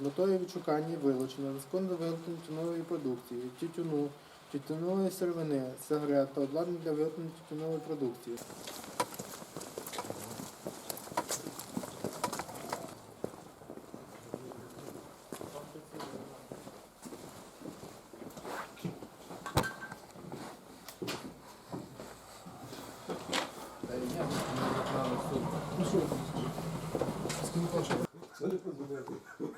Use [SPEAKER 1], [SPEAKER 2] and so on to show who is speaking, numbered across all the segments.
[SPEAKER 1] з метою відшукання і вилучення незаконно виготовленої тютюнової продукції, тютюну, тютюнової сировини, сигарет та обладнання для виготовлення тютюнової продукції.
[SPEAKER 2] Ви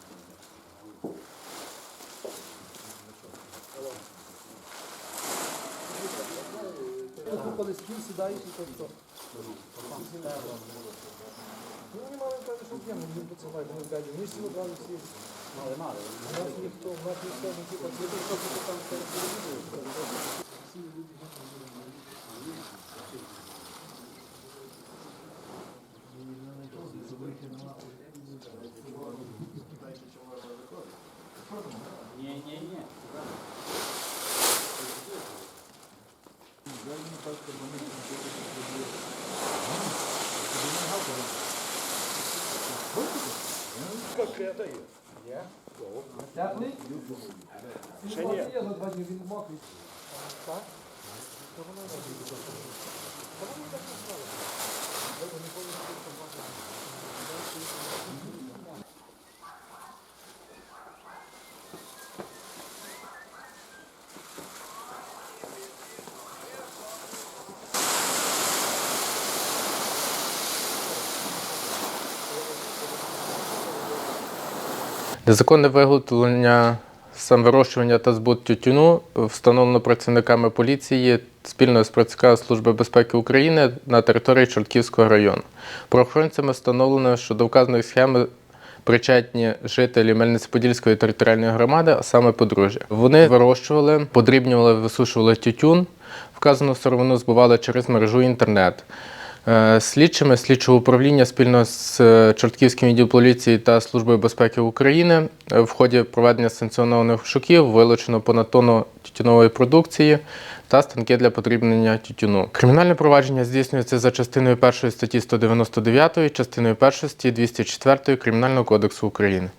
[SPEAKER 2] Коли стіл сідаєш і то що? Ну, вони мали каже, що вдємо, він поцілує, вони кажуть, ми всі брали всі. Мали, мали. У нас ніхто, у нас ніхто не типа, це що ти там Я? телевізором. Ще ні. Я за два дні він мокрий. Так?
[SPEAKER 3] Незаконне виготовлення, самовирощування та збут тютюну встановлено працівниками поліції спільно з працівниками Служби безпеки України на території Чортківського району. Правоохоронцями встановлено, що до вказаної схеми причетні жителі Мельниці-Подільської територіальної громади, а саме подружжя. Вони вирощували, подрібнювали, висушували тютюн, вказану сировину збували через мережу інтернет. Е, Слідчими слідчого управління спільно з е, Чортківським відділом поліції та Службою безпеки України е, в ході проведення санкціонованих шуків вилучено понад тонну тютюнової продукції та станки для подрібнення тютюну. Кримінальне провадження здійснюється за частиною 1 статті 199, частиною 1 статті 204 Кримінального кодексу України.